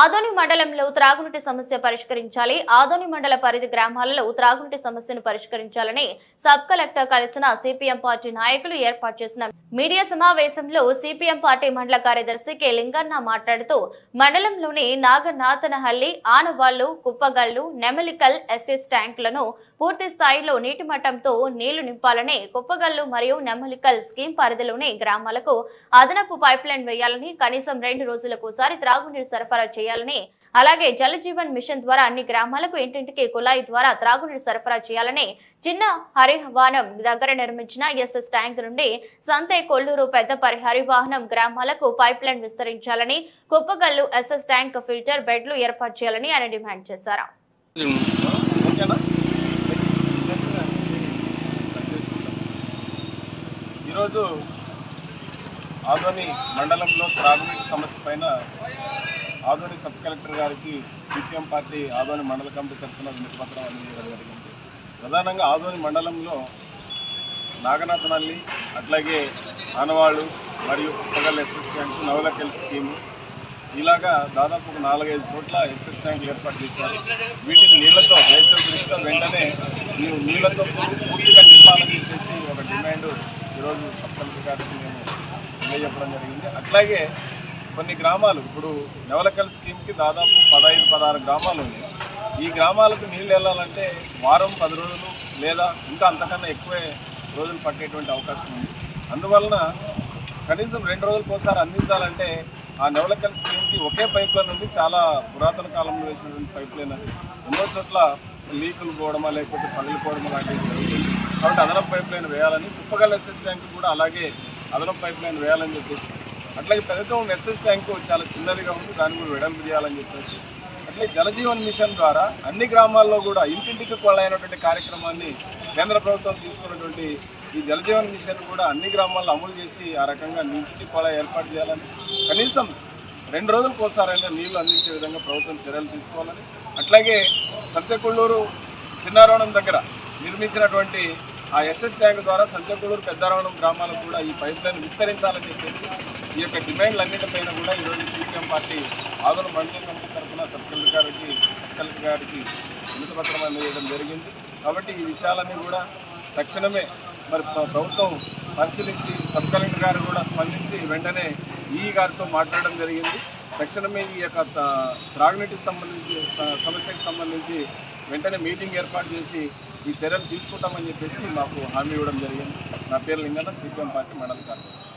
ఆదోని మండలంలో త్రాగునీటి సమస్య పరిష్కరించాలి. ఆదోని మండల పరిధి గ్రామాలలో త్రాగునీటి సమస్యను పరిష్కరించాలని సబ్ కలెక్టర్ కలిసిన సిపిఎం పార్టీ నాయకులు ఏర్పాటు చేసిన మీడియా సమావేశంలో సిపిఎం పార్టీ మండల కార్యదర్శి కె లింగన్న మాట్లాడుతూ మండలంలోని నాగనాథనహల్లి ఆనవాళ్ళు కుప్పగల్లు నెమలికల్ ఎస్ఎస్ ట్యాంకులను పూర్తి స్థాయిలో నీటి మట్టంతో నీళ్ళు నింపాలని కుప్పగల్లు మరియు నెమలికల్ స్కీమ్ పరిధిలోని గ్రామాలకు అదనపు పైప్ లైన్ వేయాలని కనీసం రెండు రోజులకోసారి త్రాగునీరు సరఫరా చేయాలని అలాగే జల జీవన్ మిషన్ ద్వారా అన్ని గ్రామాలకు ఇంటింటికి కుళాయి ద్వారా త్రాగునీరు సరఫరా చేయాలని చిన్న హరివాహనం దగ్గర నిర్మించిన ఎస్ఎస్ ట్యాంక్ నుండి సంతే కొల్లూరు పెద్ద హరివాహనం గ్రామాలకు పైప్ లైన్ విస్తరించాలని కుప్పగల్లు ఎస్ఎస్ ట్యాంక్ ఫిల్టర్ బెడ్లు ఏర్పాటు చేయాలని ఆయన డిమాండ్ చేశారు. ఈరోజు ఆదోని మండలంలో త్రాగునీటి సమస్య పైన ఆదోని సబ్ కలెక్టర్ గారికి సిపిఎం పార్టీ ఆదోని మండల కమిటీ తరఫున వినతి అందజేయడం జరిగింది. ప్రధానంగా ఆదోని మండలంలో నాగనాథనల్లి అట్లాగే ఆనవాళ్ళు మరియు Puttagal SS tank Navalakal scheme ఇలాగా దాదాపు ఒక నాలుగైదు చోట్ల ఎస్ఎస్ ట్యాంకులు ఏర్పాటు చేశారు. వీటిని నీళ్ళతో వేసవి దృష్టితో వెంటనే మీరు నీళ్ళతో పూర్తిగా నింపాలని చెప్పేసి ఒక డిమాండ్ ఈరోజు సబ్ కలెక్టర్ గారికి మేము తెలియజెప్పడం జరిగింది. అట్లాగే కొన్ని గ్రామాలు ఇప్పుడు నెవలకల్ స్కీమ్కి దాదాపు పదహైదు పదహారు గ్రామాలు ఉన్నాయి. ఈ గ్రామాలకు నీళ్ళు వెళ్ళాలంటే వారం పది రోజులు లేదా ఇంకా అంతకన్నా ఎక్కువే రోజులు పట్టేటువంటి అవకాశం ఉంది. అందువలన కనీసం రెండు రోజులకు ఒకసారి అందించాలంటే ఆ నెవలకల్ స్కీమ్కి ఒకే పైప్ లైన్ ఉంది. చాలా పురాతన కాలంలో వేసినటువంటి పైప్ లైన్ అది. ఎన్నో చోట్ల లీకులు పోవడమా లేకపోతే పగిలిపోవడమా లాంటివి జరుగుతుంది. కాబట్టి అదనపు పైప్ లైన్ వేయాలని కుప్పగల్ ఎస్ఎస్ ట్యాంక్ కూడా అలాగే అదనపు పైప్ లైన్ వేయాలని చెప్పేసి అట్లాగే పెద్దగా ఉన్న ఎస్ఎస్ ట్యాంక్ చాలా చిన్నదిగా ఉంది. దాన్ని కూడా వెడల్పు చేయాలని చెప్పేసి. అట్లే జలజీవన్ మిషన్ ద్వారా అన్ని గ్రామాల్లో కూడా ఇంటింటికి కొలైనటువంటి కార్యక్రమాన్ని కేంద్ర ప్రభుత్వం తీసుకున్నటువంటి ఈ జలజీవన్ మిషన్ కూడా అన్ని గ్రామాల్లో అమలు చేసి ఆ రకంగా నీటి కొల ఏర్పాటు చేయాలని. కనీసం రెండు రోజులకు ఒకసారైనా నీళ్ళు అందించే విధంగా ప్రభుత్వం చర్యలు తీసుకోవాలని. అట్లాగే సంతెకొల్లూరు చిన్నారోణం దగ్గర నిర్మించినటువంటి ఆ ఎస్ఎస్ ట్యాంక్ ద్వారా సంతెకొల్లూరు పెద్దారవడం గ్రామాలకు కూడా ఈ పైప్ లైన్ విస్తరించాలని చెప్పేసి ఈ యొక్క డిమాండ్లన్నిటిపైన కూడా ఈరోజు సీపీఎం పార్టీ ఆదరణ మండల కమిటీ తరఫున సబ్ కలెక్టర్ గారికి సబ్ కలెక్టర్ గారికి వినతపత్రం అందజేయడం జరిగింది. కాబట్టి ఈ విషయాలన్నీ కూడా తక్షణమే మరి ప్రభుత్వం పరిశీలించి సబ్ కలెక్టర్ గారు కూడా స్పందించి వెంటనే ఈ గారితో మాట్లాడడం జరిగింది. తక్షణమే ఈ యొక్క త్రాగునీటికి సంబంధించి స- సమస్యకు సంబంధించి వెంటనే మీటింగ్ ఏర్పాటు చేసి ఈ చర్యలు తీసుకుంటామని చెప్పేసి మాకు హామీ ఇవ్వడం జరిగింది. నా పేరు లింగన్న సిపిఎం పార్టీ మండల కార్యదర్శి